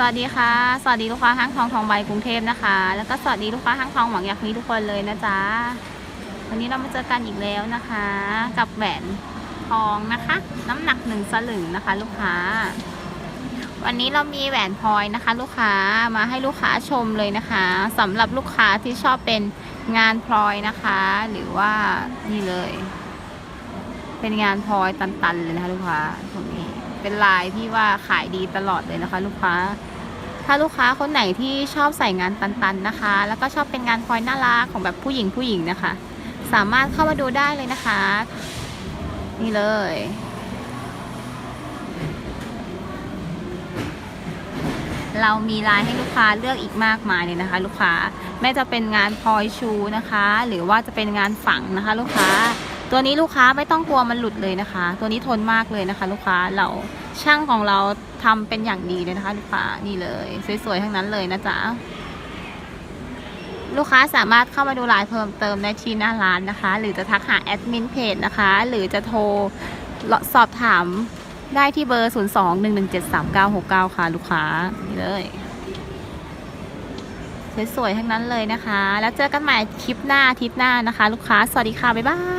สวัสดีค่ะ สวัสดีลูกค้าห้างทองทองใบกรุงเทพนะคะ แล้วก็สวัสดีลูกค้าห้างทองหวังอยากมีทุกคนเลยนะจ๊ะ วันนี้เรามาเจอกันอีกแล้วนะคะ กับแหวนทองนะคะ น้ำหนักหนึ่งสลึงนะคะ ลูกค้า วันนี้เรามีแหวนพลอยนะคะ ลูกค้ามาให้ลูกค้าชมเลยนะคะสำหรับลูกค้าที่ชอบเป็นงานพลอยนะคะ หรือว่านี่เลย เป็นงานพลอยตันๆเลยนะคะ ลูกค้าตรงนี้ เป็นลายที่ว่าขายดีตลอดเลยนะคะ ลูกค้า ถ้าลูกค้าคนไหนที่ชอบใส่งานตันๆนะคะ แล้วก็ชอบเป็นงานพลอยน่ารักของแบบผู้หญิงผู้หญิงนะคะ สามารถเข้ามาดูได้เลยนะคะ นี่เลยเรามีลายให้ลูกค้าเลือกอีกมากมายเลยนะคะ ลูกค้าไม่จะเป็นงานพลอยชูนะคะ หรือว่าจะเป็นงานฝังนะคะ ลูกค้า ตัวนี้ลูกค้าไม่ต้องกลัวมันหลุดเลยนะคะ ตัวนี้ทนมากเลยนะคะ ลูกค้าเราช่างของเราทำเป็นอย่างดีเลยนะคะ ลูกค้านี่เลย สวยๆทั้งนั้นเลยนะจ๊ะลูกค้าสามารถเข้ามาดูลายเพิ่มเติมได้ที่หน้าร้านนะคะ หรือจะทักหาแอดมินเพจนะคะ หรือจะโทรสอบถามได้ที่เบอร์ 0 2 1 1 7 3 9 6 9 ค่ะ ลูกค้านี่เลยสวยๆทั้งนั้นเลยนะคะ แล้วเจอกันใหม่คลิปหน้าอาทิตย์หน้านะคะ ลูกค้า สวัสดีค่ะ บ๊ายบาย